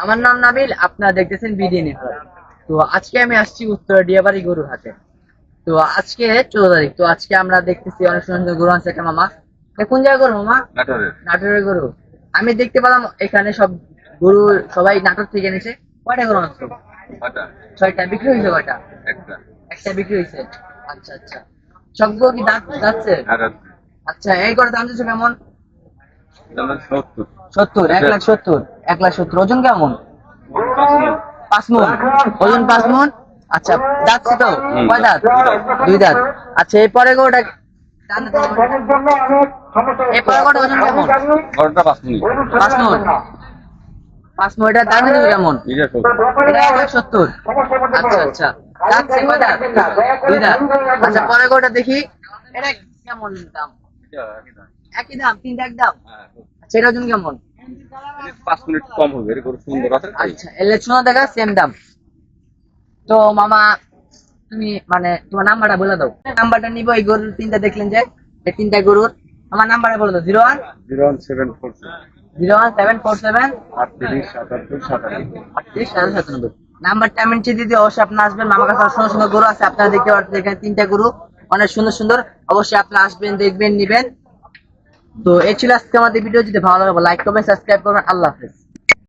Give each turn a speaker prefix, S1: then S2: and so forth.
S1: আমার নাম নাবিল আপনারা দেখতেছেন বিডি নিউজ। তো আজকে আমি আসছি উত্তর ডিয়াবাড়ি গরুর হাটে। তো আজকে চোদ্দ তারিখ তো আজকে আমরা দেখতেছি অনেক সুন্দর গরু আছে একটা মামা কোন জায়গায় গরু মামা?
S2: নাটোরের।
S1: গরু। আমি দেখতে পেলাম এখানে সব গরু সবাই নাটোর থেকে এনেছে। কয়টা গরু আনছো? ছয়টা। বিক্রি হয়েছে কয়টা?
S2: একটা।
S1: বিক্রি হয়েছে? আচ্ছা আচ্ছা। সবগুলো কি দাঁত যাচ্ছে আচ্ছা এই করে দাম দিচ্ছ কেমন?
S2: সত্তর
S1: এক লাখ সত্তর। এক লাখ সত্তর ওজন কেমন? পাঁচ মন। ওজন পাঁচ মন? আচ্ছা যাচ্ছে তো কয় দাঁত?
S2: দুই দাঁত।
S1: আচ্ছা এরপরে ওজন কেমন?
S2: ঘরটা পাঁচ
S1: মন। দাঁত কেমন? এক লাখ সত্তর। আচ্ছা আচ্ছা। কয় দাঁত? দুই দাঁত। আচ্ছা পরে গোটা দেখি। এটা কেমন দাম?
S2: একই দাম।
S1: তিনটা এক দাম?
S2: হ্যাঁ,
S1: আচ্ছা ওজন কেমন?
S2: পাঁচ মিনিট কম হবে সুন্দর আছে
S1: আচ্ছা এলে শোনা দেখা সেম দাম। তো মামা তুমি মানে তোমার নাম্বারটা বলে দাও। নাম্বারটা নিব এই গরুর তিনটা দেখলেন যে এই তিনটা গরুর। আমার নাম্বারটা বলে দাও zero one?
S2: Zero one seven four
S1: zero one seven four seven?
S2: আটত্রিশ সাতাত্তর
S1: আটত্রিশ সাতানব্বই। নাম্বারটা আমি দিয়ে অবশ্যই আপনার আসবেন। মামার কাছে সুন্দর সুন্দর গরু আছে আপনারা দেখতে পাচ্ছেন এখানে তিনটা গরু অনেক সুন্দর সুন্দর। অবশ্যই আপনারা আসবেন দেখবেন নিবেন। তো এই ছিল আজকে আমাদের ভিডিও যদি ভালো লাগে লাইক করবেন সাবস্ক্রাইব করবেন। আল্লাহ হাফেজ।